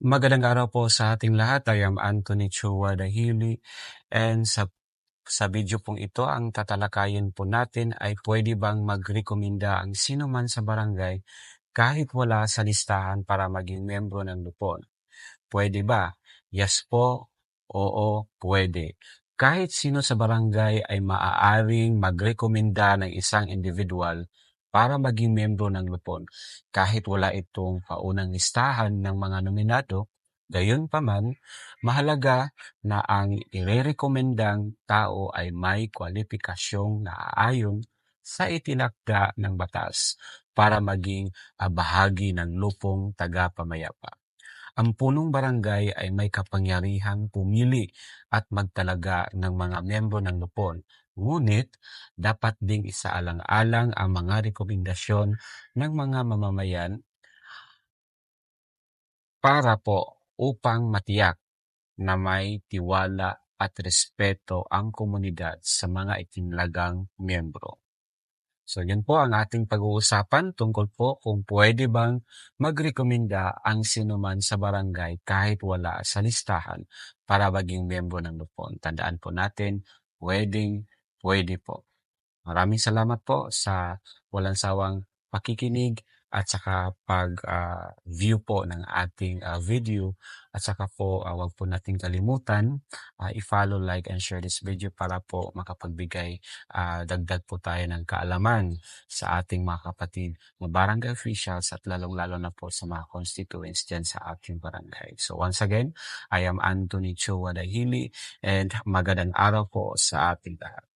Magandang araw po sa ating lahat. I am Anthony Chua Dahili and sa sa video pong ito, ang tatalakayin po natin ay pwede bang magrekomenda ang sino man sa barangay kahit wala sa listahan para maging membro ng lupon. Pwede ba? Yes po, oo, pwede. Kahit sino sa barangay ay maaaring magrekomenda ng isang individual para maging membro ng lupon kahit wala itong paunang listahan ng mga nominado. Gayon pa man, mahalaga na ang irerekomendang tao ay may kwalipikasyong naaayon sa itinakda ng batas para maging ah, bahagi ng lupong taga-pamayapa. Ang punong barangay ay may kapangyarihang pumili at magtalaga ng mga membro ng lupon. Ngunit, dapat ding isaalang-alang ang mga rekomendasyon ng mga mamamayan para po upang matiyak na may tiwala at respeto ang komunidad sa mga itinalagang miyembro. So yun po ang ating pag-uusapan tungkol po kung pwede bang magrekomenda ang sinuman sa barangay kahit wala sa listahan para maging miyembro ng lupon. Tandaan po natin, pwedeng pwede po. Maraming salamat po sa walang sawang pakikinig at saka pag-view po ng ating ah, video at saka po ah, wag po nating kalimutan ah, i-follow, like, and share this video para po makapagbigay ah, dagdag po tayo ng kaalaman sa ating mga kapatid na barangay officials at lalong-lalo na po sa mga constituents dyan sa ating barangay. So once again, I am Anthony Chua Dahili and magandang araw po sa ating lahat.